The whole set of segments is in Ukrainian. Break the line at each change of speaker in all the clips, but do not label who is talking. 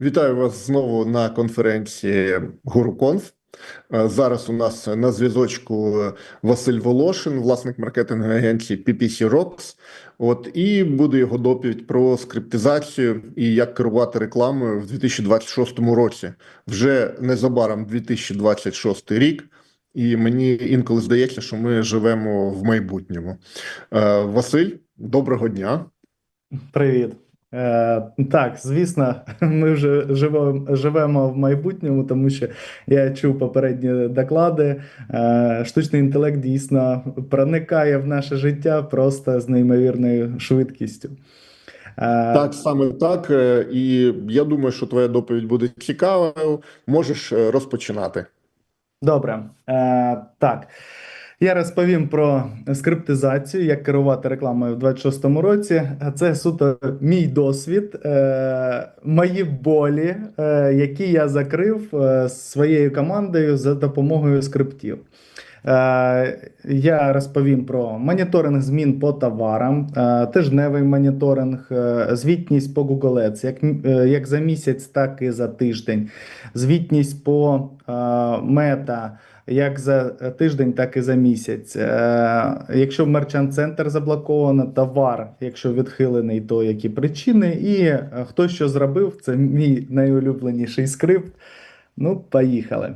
Вітаю вас знову на конференції GuruConf. Е, Зараз у нас на зв'язочку Василь Волошин, власник маркетингової агенції PPC Rocks. От і буде його доповідь про скриптизацію і як керувати рекламою в 2026 році. Вже незабаром 2026 рік, і мені інколи здається, що ми живемо в майбутньому. Е, Василь, доброго дня.
Привіт. Е, так, звісно, ми вже живемо, живемо в майбутньому, тому що я чув попередні доклади. Е, штучний інтелект дійсно проникає в наше життя просто з неймовірною швидкістю. Е,
Так, саме так. І я думаю, що твоя доповідь буде цікавою. Можеш розпочинати.
Добре, е, так. Я розповім про скриптизацію, як керувати рекламою в 26-му році. Це суто мій досвід, е, мої болі, е, які я закрив е, своєю командою за допомогою скриптів. Е, Я розповім про моніторинг змін по товарам, е, тижневий моніторинг, е, звітність по Google Ads, як, як за місяць, так і за тиждень, звітність по мета, як за тиждень, так і за місяць. Якщо мерчант центр заблоковано, товар, якщо відхилений, то які причини, і хто що зробив, це мій найулюбленіший скрипт. Ну, поїхали.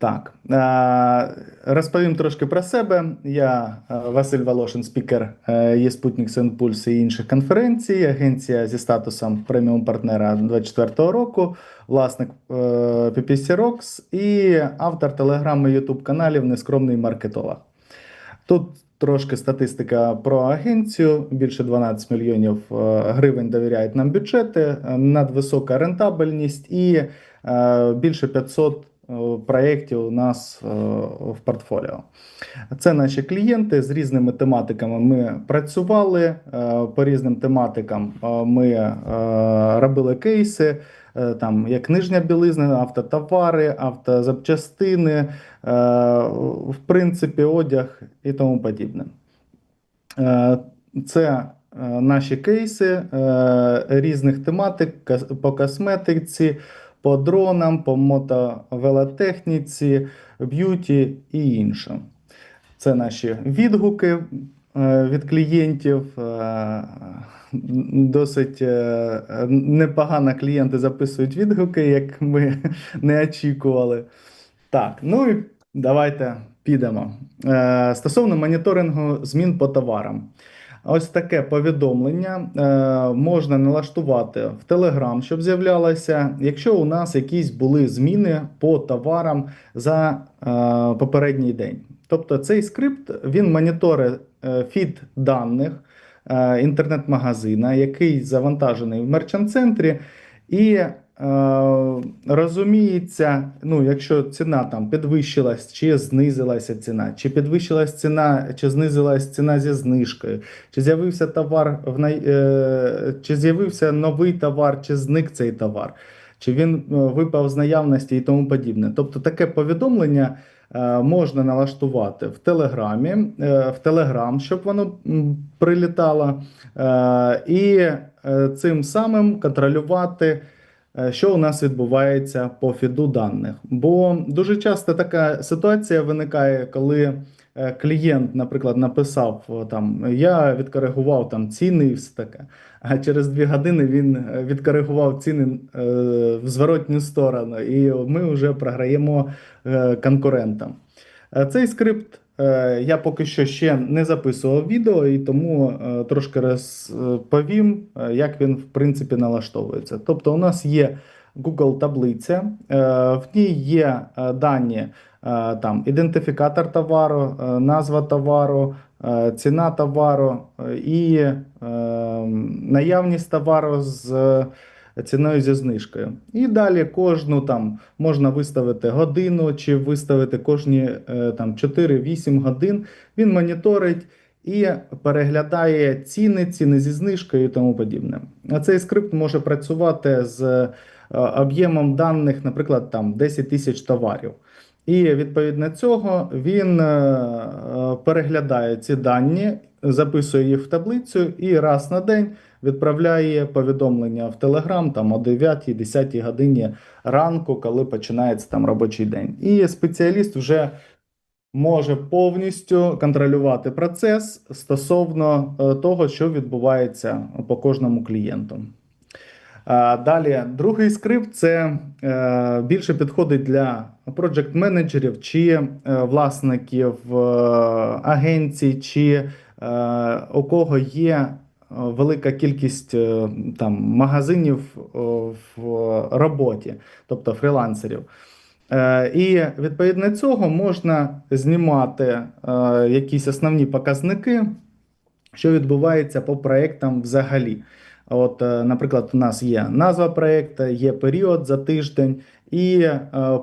Так, е, розповім трошки про себе. Я е, Василь Волошин, спікер е, є Спутник Сенпульс і інших конференцій, агенція зі статусом преміум партнера 24 року, власник PPC Rocks і автор телеграми YouTube каналів Нескромний маркетолог. Тут трошки статистика про агенцію. Більше 12 мільйонів гривень довіряють нам бюджети, надвисока рентабельність і більше 500 е, проєктів у нас е, в портфоліо. Це наші клієнти з різними тематиками. Ми працювали е, по різним тематикам. е, Ми е, робили кейси, е, там як нижня білизна, автотовари, автозапчастини, е, в принципі, одяг і тому подібне. Е, Це е, наші кейси е, різних тематик по косметиці, по дронам, по мотовелотехніці, б'юті і інше. Це наші відгуки е, від клієнтів. Е, Досить е, непогано клієнти записують відгуки, як ми не очікували. Так, ну і давайте підемо. Стосовно моніторингу змін по товарам. Ось таке повідомлення е, можна налаштувати в Telegram, щоб з'являлося, якщо у нас якісь були зміни по товарам за е, попередній день. Тобто цей скрипт він моніторить е, фід даних інтернет-магазина, який завантажений в мерчант-центрі, і розуміється, ну, якщо ціна там підвищилась, чи знизилася ціна, чи підвищилась ціна, чи знизилась ціна зі знижкою, чи з'явився товар в най... е, чи з'явився новий товар, чи зник цей товар, чи він е, випав з наявності і тому подібне. Тобто таке повідомлення е, можна налаштувати в Телеграмі, в Телеграм, щоб воно прилітало, і цим самим контролювати. Е, Що у нас відбувається по фіду даних? Бо дуже часто така ситуація виникає, коли е, клієнт, наприклад, написав там я відкоригував там ціни і все таке. А через дві години він е, відкоригував ціни в зворотню сторону, і ми вже програємо конкурентам. Цей скрипт я поки що ще не записував відео, і тому е, трошки розповім, е, як він в принципі налаштовується. Тобто, у нас є Google таблиця, е, в ній є е, дані е, там ідентифікатор товару, е, назва товару, е, ціна товару е, і е, наявність товару з е, ціною зі знижкою. І далі кожну там можна виставити годину чи виставити кожні е, там 4-8 годин. Він моніторить і переглядає ціни, ціни зі знижкою і тому подібне. А цей скрипт може працювати з е, об'ємом даних, наприклад, там 10 тисяч товарів. І відповідно цього він е, переглядає ці дані записує їх в таблицю і раз на день відправляє повідомлення в Telegram там о 9-10 годині ранку, коли починається там робочий день. І спеціаліст вже може повністю контролювати процес стосовно е, того, що відбувається по кожному клієнту. Далі, другий скрипт це е, більше підходить для проджект менеджерів чи е, власників агенцій, чи у кого є велика кількість е, там магазинів е, в роботі, тобто фрілансерів. Е, І відповідно цього можна знімати якісь основні показники, що відбувається по проектам взагалі. От, наприклад, у нас є назва проекту, є період за тиждень і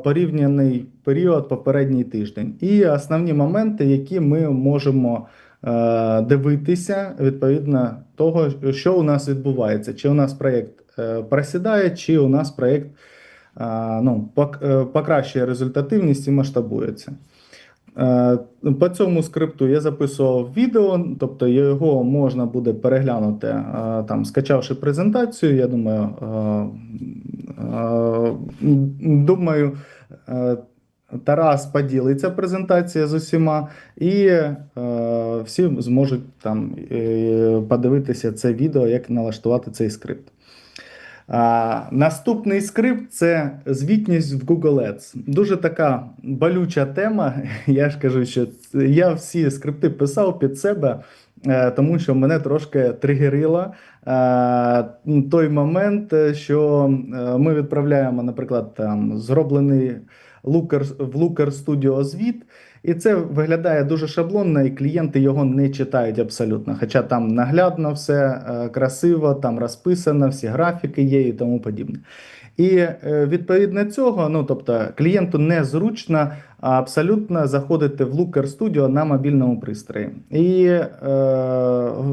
порівняний період попередній тиждень, і основні моменти, які ми можемо дивитися відповідно того, що у нас відбувається, чи у нас проєкт е, просідає, чи у нас проєкт е, ну, е, покращує результативність і масштабується. По цьому скрипту я записував відео, тобто його можна буде переглянути, там, скачавши презентацію. Я думаю, думаю, Тарас поділиться презентація з усіма, і е, всі зможуть там е, подивитися це відео, як налаштувати цей скрипт. А, наступний скрипт це звітність в Google Ads. Дуже така болюча тема. Я ж кажу, що я всі скрипти писав під себе, е, тому що мене трошки тригерило е, той момент, е, що е, ми відправляємо, наприклад, там зроблений Looker, в Looker Studio звіт. І це виглядає дуже шаблонно, і клієнти його не читають абсолютно. Хоча там наглядно все е, красиво, там розписано, всі графіки є і тому подібне. І е, відповідно цього, ну тобто клієнту незручно абсолютно заходити в Looker Studio на мобільному пристрої. І е,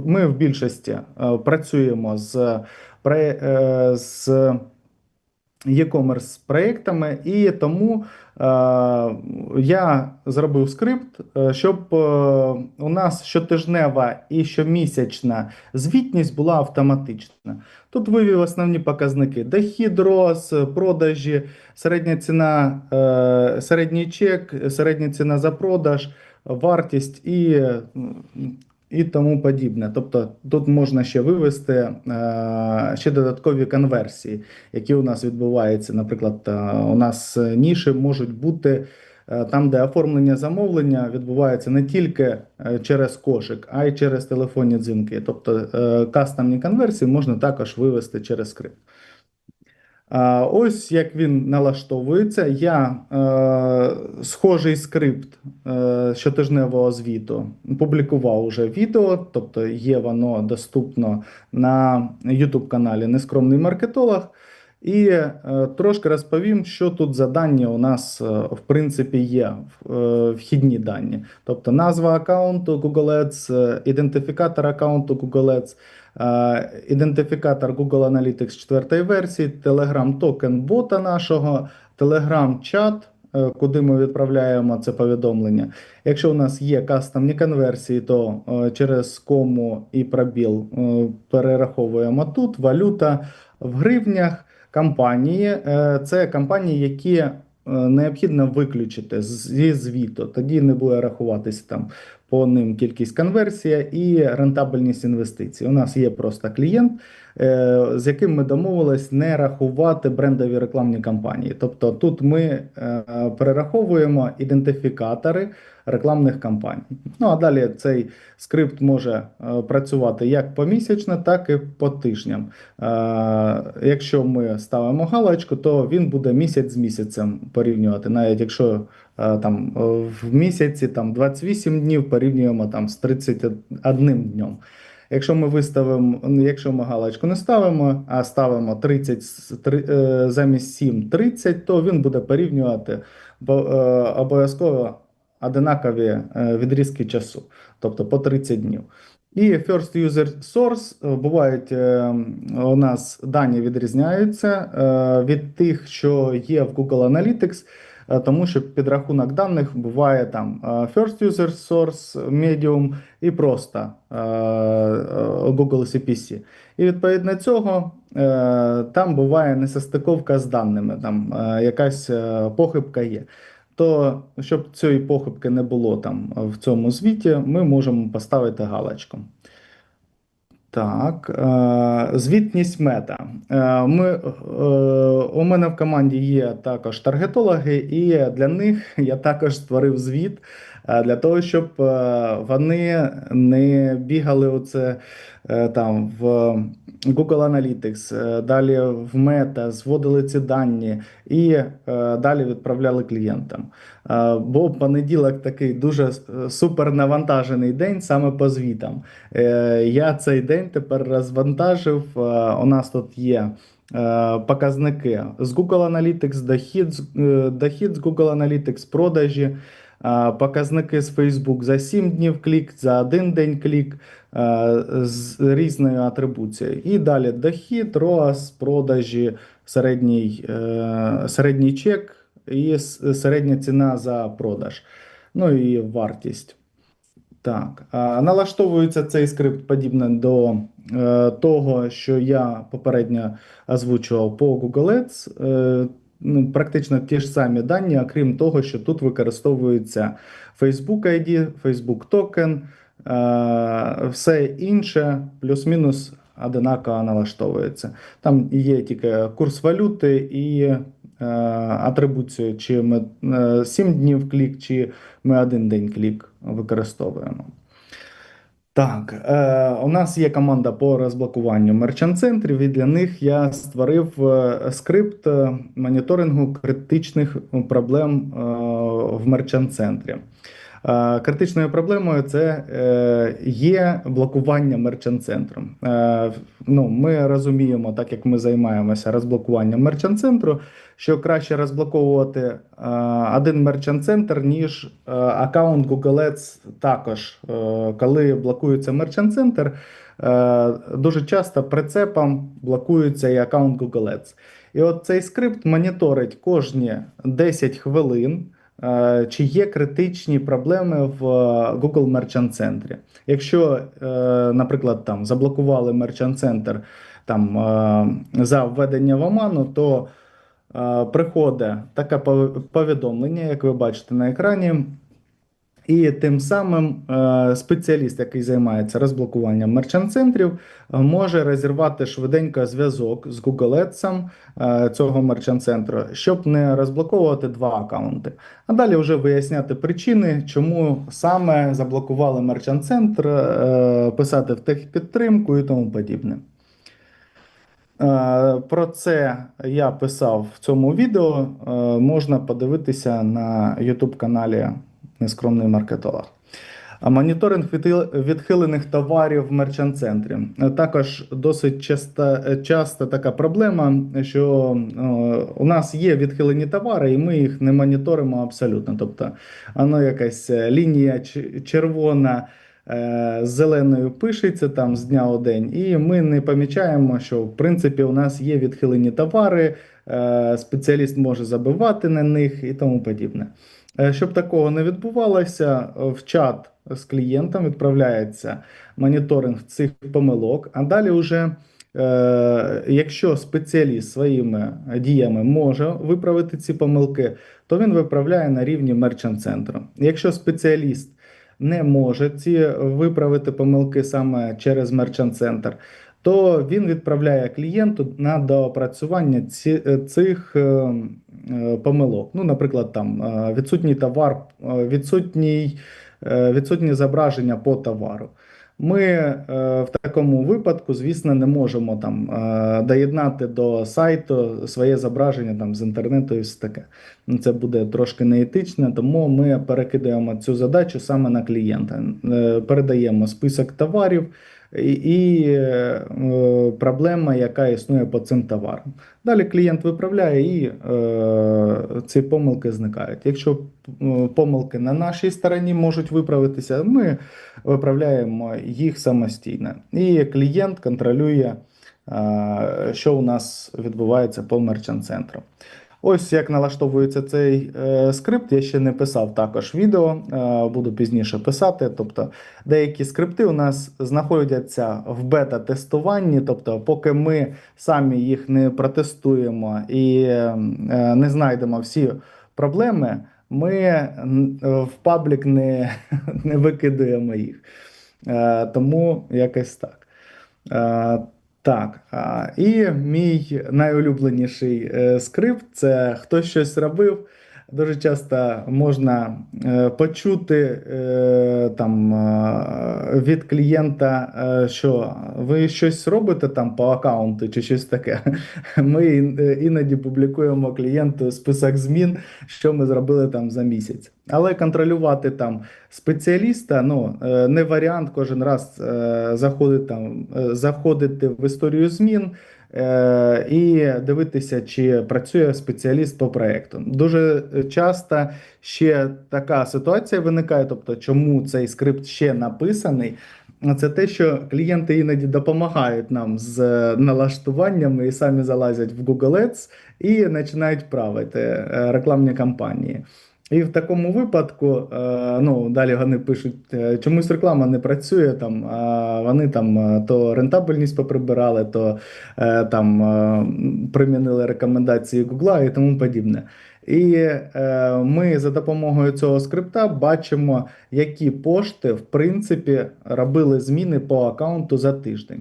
ми в більшості е, працюємо з, з e-commerce проектами, і тому е, я зробив скрипт, е, щоб е, у нас щотижнева і щомісячна звітність була автоматична. Тут вивів основні показники: дохід рос, продажі, середня ціна, е, середній чек, середня ціна за продаж, вартість і і тому подібне. Тобто тут можна ще вивести е, ще додаткові конверсії, які у нас відбуваються. Наприклад, е, у нас ніші можуть бути е, там, де оформлення замовлення відбувається не тільки через кошик, а й через телефонні дзвінки. Тобто кастомні конверсії можна також вивести через скрипт. Ось як він налаштовується. Я е, схожий скрипт е, щотижневого звіту публікував уже відео, тобто є воно доступно на YouTube каналі Нескромний маркетолог. І е, трошки розповім, що тут за дані у нас в принципі є е, вхідні дані. Тобто назва аккаунту Google Ads, ідентифікатор аккаунту Google Ads, ідентифікатор Google Analytics 4 версії, Telegram токен бота нашого, Telegram чат, е, куди ми відправляємо це повідомлення. Якщо у нас є кастомні конверсії, то е, через кому і пробіл е, перераховуємо тут валюта в гривнях. Кампанії е, це кампанії, які е, необхідно виключити зі звіту. Тоді не буде рахуватися там по ним кількість конверсія і рентабельність інвестицій. У нас є просто клієнт, з яким ми домовились не рахувати брендові рекламні кампанії. Тобто тут ми е, перераховуємо ідентифікатори рекламних кампаній. Ну а далі цей скрипт може е, працювати як помісячно, так і по тижням. Е, Якщо ми ставимо галочку, то він буде місяць з місяцем порівнювати. Навіть якщо е, там е, в місяці там 28 днів порівнюємо там з 31 днем. Якщо ми виставимо, ну, якщо ми галочку не ставимо, а ставимо 30 з- три- е, замість 7 30, то він буде порівнювати е, обов'язково одинакові е, відрізки часу, тобто по 30 днів. І First User Source бувають у нас дані відрізняються від тих, що є в Google Analytics. Е, тому що підрахунок даних буває там е, First User Source, Medium і просто е, Google CPC. І відповідно цього там буває несостиковка з даними, там якась похибка є. То щоб цієї похибки не було там в цьому звіті, ми можемо поставити галочку. Так, е, звітність мета. Е, Ми, е, у мене в команді є також таргетологи, і для них я також створив звіт для того, щоб е, вони не бігали оце е, там в Google Analytics, е, далі в Meta, зводили ці дані і далі відправляли клієнтам. Бо понеділок такий дуже супер навантажений день саме по звітам. Я цей день тепер розвантажив. У нас тут є показники з Google Analytics, дохід, дохід з Google Analytics, продажі, показники з Facebook за 7 днів клік, за один день клік е, з різною атрибуцією. І далі дохід, ROAS, продажі, середній, е, середній чек і середня ціна за продаж. Ну і вартість. Так, налаштовується цей скрипт подібно до е, того, що я попередньо озвучував по Google Ads. Е, ну, практично ті ж самі дані, окрім того, що тут використовується Facebook ID, Facebook токен, е, все інше плюс-мінус одинаково налаштовується. Там є тільки курс валюти і е, атрибуцію, чи ми е, 7 днів клік, чи ми один день клік використовуємо. Так, е, у нас є команда по розблокуванню мерчант-центрів, і для них я створив е, скрипт е, моніторингу критичних проблем е, в мерчант-центрі. Е, Критичною проблемою це е, є блокування мерчант-центру. Е, Ну, ми розуміємо, так як ми займаємося розблокуванням мерчант-центру, що краще розблоковувати один мерчант-центр, ніж аккаунт Google Ads також. Коли блокується мерчант-центр, дуже часто прицепом блокується і аккаунт Google Ads. І от цей скрипт моніторить кожні 10 хвилин. Е, Чи є критичні проблеми в Google Merchant центрі? Якщо, е, наприклад, там заблокували Merchant центр там е, за введення в оману, то приходить таке повідомлення, як ви бачите на екрані. І тим самим е, спеціаліст, який займається розблокуванням мерчант-центрів, може розірвати швиденько зв'язок з Google Ads е, цього мерчант-центру, щоб не розблоковувати два аккаунти. А далі вже виясняти причини, чому саме заблокували мерчант-центр, е, писати в техпідтримку і тому подібне. Про це я писав в цьому відео. Можна подивитися на YouTube каналі Нескромний маркетолог. А Моніторинг відхилених товарів в мерчант-центрі. Е, Також досить часто, часто така проблема, що е, у нас є відхилені товари, і ми їх не моніторимо абсолютно. Тобто, воно якась е, лінія червона е, з зеленою пишеться там з дня у день, і ми не помічаємо, що в принципі у нас є відхилені товари, е, спеціаліст може забивати на них і тому подібне. Е, Щоб такого не відбувалося, е, в чат з клієнтом відправляється моніторинг цих помилок, а далі вже. е, Якщо спеціаліст своїми діями може виправити ці помилки, то він виправляє на рівні мерчант-центру. Якщо спеціаліст не може ці виправити помилки саме через мерчант-центр, то він відправляє клієнту на доопрацювання цих е, е, помилок. Ну, наприклад, там е, відсутній товар, е, відсутній, е, відсутнє зображення по товару. Ми е, в такому випадку, звісно, не можемо там е, доєднати до сайту своє зображення там з інтернету і все таке. Ну, Це буде трошки неетично, тому ми перекидаємо цю задачу саме на клієнта. Е, Передаємо список товарів і, і е, проблема, яка існує по цим товарам. Далі клієнт виправляє і е, ці помилки зникають. Якщо е, помилки на нашій стороні можуть виправитися, ми виправляємо їх самостійно. І клієнт контролює, е, що у нас відбувається по мерчант-центру. Ось як налаштовується цей е, скрипт. Я ще не писав також відео, е, буду пізніше писати. Тобто, деякі скрипти у нас знаходяться в бета-тестуванні. Тобто, поки ми самі їх не протестуємо і е, не знайдемо всі проблеми, ми е, в паблік не, не викидаємо їх. Е, тому якось так. Е, так, і мій найулюбленіший е, скрипт це хтось щось робив. Дуже часто можна е, почути е, там е, від клієнта, що ви щось робите там по аккаунту чи щось таке. Ми іноді публікуємо клієнту список змін, що ми зробили там за місяць. Але контролювати там спеціаліста ну, не варіант кожен раз заходити, там, заходити в історію змін і дивитися, чи працює спеціаліст по проекту. Дуже часто ще така ситуація виникає, тобто, чому цей скрипт ще написаний. Це те, що клієнти іноді допомагають нам з е, налаштуваннями і самі залазять в Google Ads і починають правити е, рекламні кампанії. І в такому випадку, е, ну далі вони пишуть, е, чомусь реклама не працює. Там а вони там е, то рентабельність поприбирали, то там примінили рекомендації Гугла і тому подібне. І ми за допомогою цього скрипта бачимо, які пошти в принципі робили зміни по аккаунту за тиждень.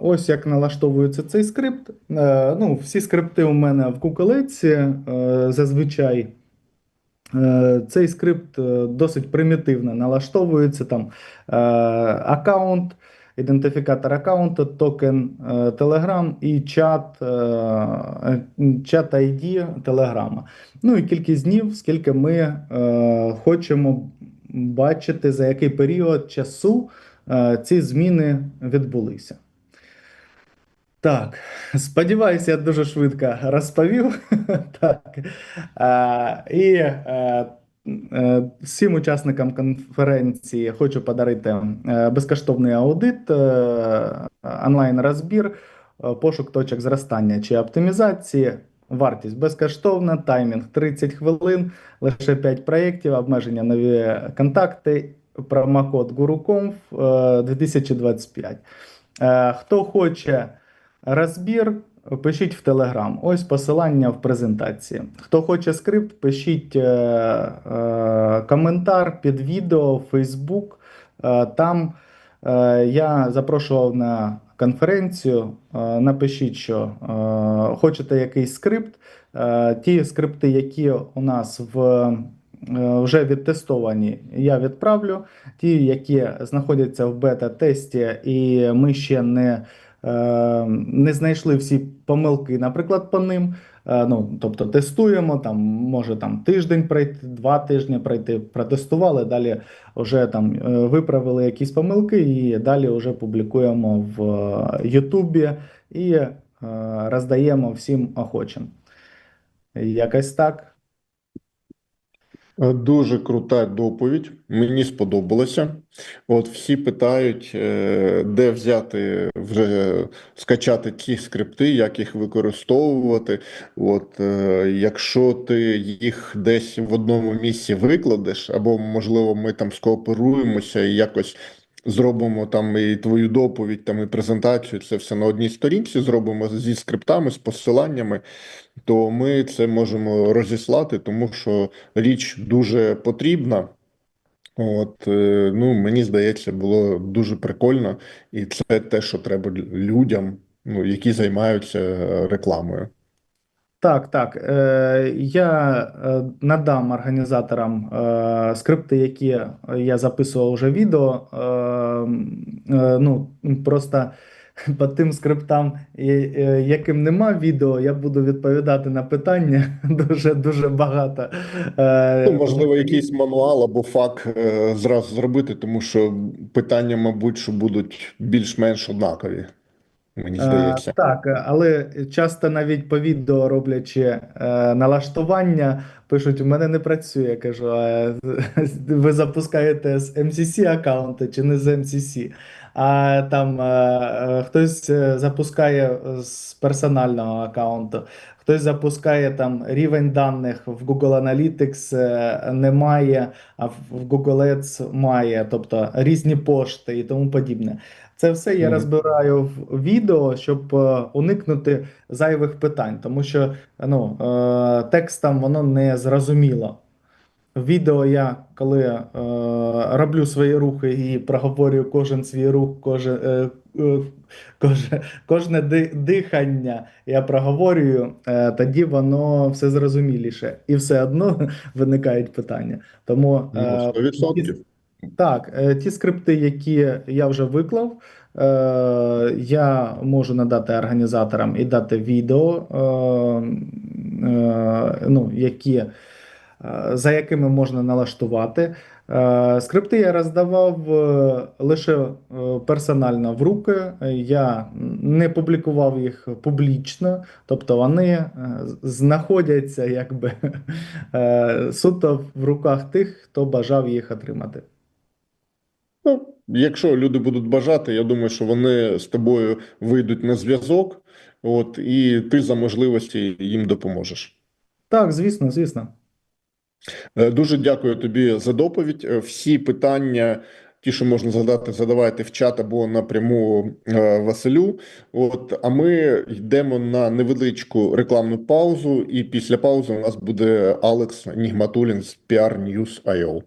Ось як налаштовується цей скрипт. Ну, всі скрипти у мене в куколеці зазвичай. Е, Цей скрипт е, досить примітивно налаштовується там е, аккаунт, ідентифікатор аккаунту, токен Telegram і чат, чат ID Telegram. Ну і кількість днів, скільки ми хочемо бачити, за який період часу ці зміни відбулися. Так, сподіваюся, я дуже швидко розповів. так. А, і е, е, всім учасникам конференції хочу подарити е, безкоштовний аудит, онлайн-розбір, пошук точок зростання чи оптимізації. Вартість безкоштовна, таймінг 30 хвилин, лише 5 проєктів, обмеження нові контакти, промокод GuruConf е, 2025. Е, Хто хоче розбір, пишіть в Telegram. Ось посилання в презентації. Хто хоче скрипт, пишіть е, е, коментар під відео в Facebook. Е, там е, я запрошував на конференцію. Е, напишіть, що е, хочете якийсь скрипт. Е, ті скрипти, які у нас в е, вже відтестовані, я відправлю. Ті, які знаходяться в бета-тесті, і ми ще не, не знайшли всі помилки, наприклад, по ним. Е, Ну, тобто тестуємо, там може там тиждень пройти, два тижні пройти, протестували, далі вже там е, виправили якісь помилки, і далі вже публікуємо в е, Ютубі і е, роздаємо всім охочим. Якось так.
Е, Дуже крута доповідь. Мені сподобалося. От всі питають, е, де взяти вже скачати ці скрипти, як їх використовувати. От е, якщо ти їх десь в одному місці викладеш, або можливо ми там скооперуємося і якось. Зробимо там і твою доповідь, там і презентацію, це все на одній сторінці зробимо зі скриптами, з посиланнями, то ми це можемо розіслати, тому що річ дуже потрібна. От, е, ну, мені здається, було дуже прикольно, і це те, що треба людям, ну, які займаються е, рекламою.
Так, так. Е, я е, надам організаторам е, скрипти, які я записував вже відео. Ну, просто по тим скриптам, яким нема відео, я буду відповідати на питання дуже дуже багато.
Ну, можливо, якийсь мануал або фак зразу зробити, тому що питання, мабуть, що будуть більш-менш однакові, мені здається.
Е, Так, але часто навіть по відео роблячи е, налаштування, пишуть: у мене не працює. Я кажу, а ви запускаєте з MCC аккаунту чи не з MCC? а там е, хтось запускає з персонального аккаунту, хтось запускає там рівень даних в Google Analytics немає, а в Google Ads має, тобто різні пошти і тому подібне. Це все я розбираю в відео, щоб е, уникнути зайвих питань, тому що ну, е, текстом воно не зрозуміло. В відео я коли е, роблю свої рухи і проговорюю кожен свій рух, кожен, е, е, коже, кожне дихання я проговорюю, е, тоді воно все зрозуміліше. І все одно виникають питання. Тому
Ну,
е,
100%.
Так, е, ті скрипти, які я вже виклав, е, я можу надати організаторам і дати відео, е, ну, які, за якими можна налаштувати. Скрипти я роздавав лише персонально в руки. Я не публікував їх публічно, тобто вони знаходяться якби суто в руках тих, хто бажав їх отримати.
Ну, якщо люди будуть бажати, я думаю, що вони з тобою вийдуть на зв'язок, от, і ти за можливості їм допоможеш.
Так, звісно, звісно.
Е, Дуже дякую тобі за доповідь. Е, Всі питання, ті, що можна задати, задавайте в чат або напряму е, Василю. От, а ми йдемо на невеличку рекламну паузу, і після паузи у нас буде Алекс Нігматулін з PR News.io.